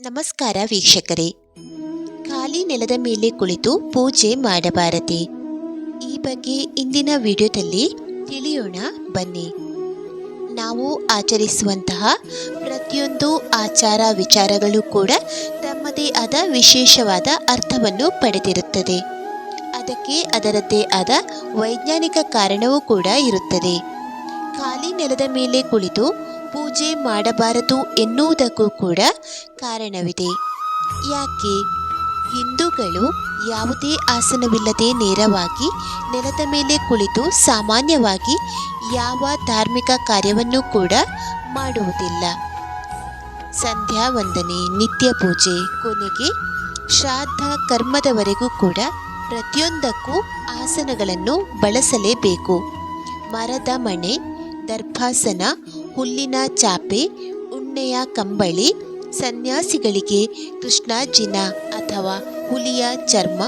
ನಮಸ್ಕಾರ ವೀಕ್ಷಕರೇ. ಖಾಲಿ ನೆಲದ ಮೇಲೆ ಕುಳಿತು ಪೂಜೆ ಮಾಡಬಾರದೆ. ಈ ಬಗ್ಗೆ ಇಂದಿನ ವಿಡಿಯೋದಲ್ಲಿ ತಿಳಿಯೋಣ, ಬನ್ನಿ. ನಾವು ಆಚರಿಸುವಂತಹ ಪ್ರತಿಯೊಂದು ಆಚಾರ ವಿಚಾರಗಳು ಕೂಡ ತಮ್ಮದೇ ಆದ ವಿಶೇಷವಾದ ಅರ್ಥವನ್ನು ಪಡೆದಿರುತ್ತದೆ. ಅದಕ್ಕೆ ಅದರದ್ದೇ ಆದ ವೈಜ್ಞಾನಿಕ ಕಾರಣವೂ ಕೂಡ ಇರುತ್ತದೆ. ಖಾಲಿ ನೆಲದ ಮೇಲೆ ಕುಳಿತು ಪೂಜೆ ಮಾಡಬಾರದು ಎನ್ನುವುದಕ್ಕೂ ಕೂಡ ಕಾರಣವಿದೆ. ಯಾಕೆ? ಹಿಂದೂಗಳು ಯಾವುದೇ ಆಸನವಿಲ್ಲದೆ ನೇರವಾಗಿ ನೆಲದ ಮೇಲೆ ಕುಳಿತು ಸಾಮಾನ್ಯವಾಗಿ ಯಾವ ಧಾರ್ಮಿಕ ಕಾರ್ಯವನ್ನು ಕೂಡ ಮಾಡುವುದಿಲ್ಲ. ಸಂಧ್ಯಾ ವಂದನೆ, ನಿತ್ಯ ಪೂಜೆ, ಕೊನೆಗೆ ಶ್ರಾದ್ದ ಕರ್ಮದವರೆಗೂ ಕೂಡ ಪ್ರತಿಯೊಂದಕ್ಕೂ ಆಸನಗಳನ್ನು ಬಳಸಲೇಬೇಕು. ಮರದ ಮಣೆ, ದರ್ಭಾಸನ ಹುಲ್ಲಿನ ಚಾಪೆ, ಉಣ್ಣೆಯ ಕಂಬಳಿ, ಸನ್ಯಾಸಿಗಳಿಗೆ ಕೃಷ್ಣಾಜಿನ ಅಥವಾ ಹುಲಿಯ ಚರ್ಮ,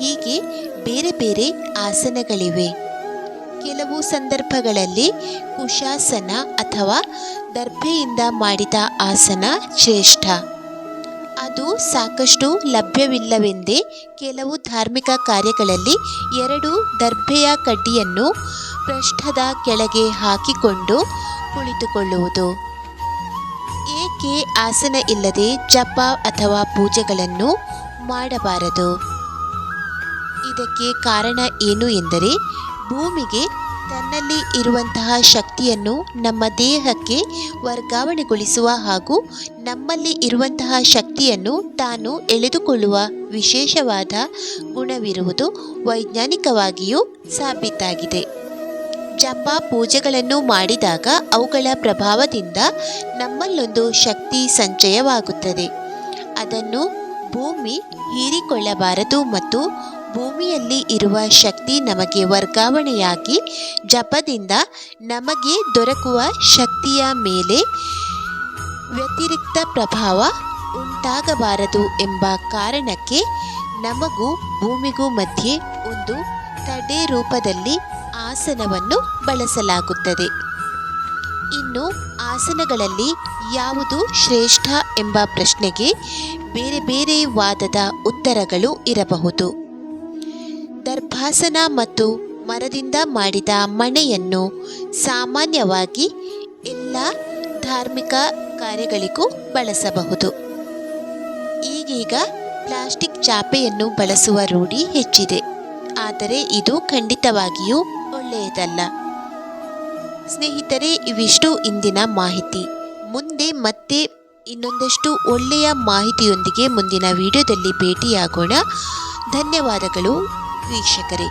ಹೀಗೆ ಬೇರೆ ಬೇರೆ ಆಸನಗಳಿವೆ. ಕೆಲವು ಸಂದರ್ಭಗಳಲ್ಲಿ ಕುಶಾಸನ ಅಥವಾ ದರ್ಭೆಯಿಂದ ಮಾಡಿದ ಆಸನ ಶ್ರೇಷ್ಠ. ಅದು ಸಾಕಷ್ಟು ಲಭ್ಯವಿಲ್ಲವೆಂದೇ ಕೆಲವು ಧಾರ್ಮಿಕ ಕಾರ್ಯಗಳಲ್ಲಿ ಎರಡು ದರ್ಭೆಯ ಕಡ್ಡಿಯನ್ನು ಪೃಷ್ಠದ ಕೆಳಗೆ ಹಾಕಿಕೊಂಡು ಕುಳಿತುಕೊಳ್ಳುವುದು. ಏಕೆ ಆಸನ ಇಲ್ಲದೆ ಜಪ ಅಥವಾ ಪೂಜೆಗಳನ್ನು ಮಾಡಬಾರದು? ಇದಕ್ಕೆ ಕಾರಣ ಏನು ಎಂದರೆ ಭೂಮಿಗೆ ತನ್ನಲ್ಲಿ ಇರುವಂತಹ ಶಕ್ತಿಯನ್ನು ನಮ್ಮ ದೇಹಕ್ಕೆ ವರ್ಗಾವಣೆಗೊಳಿಸುವ ಹಾಗೂ ನಮ್ಮಲ್ಲಿ ಇರುವಂತಹ ಶಕ್ತಿಯನ್ನು ತಾನು ಎಳೆದುಕೊಳ್ಳುವ ವಿಶೇಷವಾದ ಗುಣವಿರುವುದು ವೈಜ್ಞಾನಿಕವಾಗಿಯೂ ಸಾಬೀತಾಗಿದೆ. ಜಪ ಪೂಜೆಗಳನ್ನು ಮಾಡಿದಾಗ ಅವುಗಳ ಪ್ರಭಾವದಿಂದ ನಮ್ಮಲ್ಲೊಂದು ಶಕ್ತಿ ಸಂಚಯವಾಗುತ್ತದೆ. ಅದನ್ನು ಭೂಮಿ ಹೀರಿಕೊಳ್ಳಬಾರದು ಮತ್ತು ಭೂಮಿಯಲ್ಲಿ ಇರುವ ಶಕ್ತಿ ನಮಗೆ ವರ್ಗಾವಣೆಯಾಗಿ ಜಪದಿಂದ ನಮಗೆ ದೊರಕುವ ಶಕ್ತಿಯ ಮೇಲೆ ವ್ಯತಿರಿಕ್ತ ಪ್ರಭಾವ ಉಂಟಾಗಬಾರದು ಎಂಬ ಕಾರಣಕ್ಕೆ ನಮಗೂ ಭೂಮಿಗೂ ಮಧ್ಯೆ ಒಂದು ತಡೆ ರೂಪದಲ್ಲಿ ಆಸನವನ್ನು ಬಳಸಲಾಗುತ್ತದೆ. ಇನ್ನು ಆಸನಗಳಲ್ಲಿ ಯಾವುದು ಶ್ರೇಷ್ಠ ಎಂಬ ಪ್ರಶ್ನೆಗೆ ಬೇರೆ ಬೇರೆ ವಾದದ ಉತ್ತರಗಳು ಇರಬಹುದು. ದರ್ಭಾಸನ ಮತ್ತು ಮರದಿಂದ ಮಾಡಿದ ಮಣೆಯನ್ನು ಸಾಮಾನ್ಯವಾಗಿ ಎಲ್ಲ ಧಾರ್ಮಿಕ ಕಾರ್ಯಗಳಿಗೂ ಬಳಸಬಹುದು. ಈಗೀಗ ಪ್ಲಾಸ್ಟಿಕ್ ಚಾಪೆಯನ್ನು ಬಳಸುವ ರೂಢಿ ಹೆಚ್ಚಿದೆ. ಆದರೆ ಇದು ಖಂಡಿತವಾಗಿಯೂ ಒಳ್ಳೆಯದಲ್ಲ. ಸ್ನೇಹಿತರೆ, ಇವಿಷ್ಟು ಇಂದಿನ ಮಾಹಿತಿ. ಮುಂದೆ ಮತ್ತೆ ಇನ್ನೊಂದಷ್ಟು ಒಳ್ಳೆಯ ಮಾಹಿತಿಯೊಂದಿಗೆ ಮುಂದಿನ ವಿಡಿಯೋದಲ್ಲಿ ಭೇಟಿಯಾಗೋಣ. ಧನ್ಯವಾದಗಳು. ವೀಕ್ಷಕರೇ.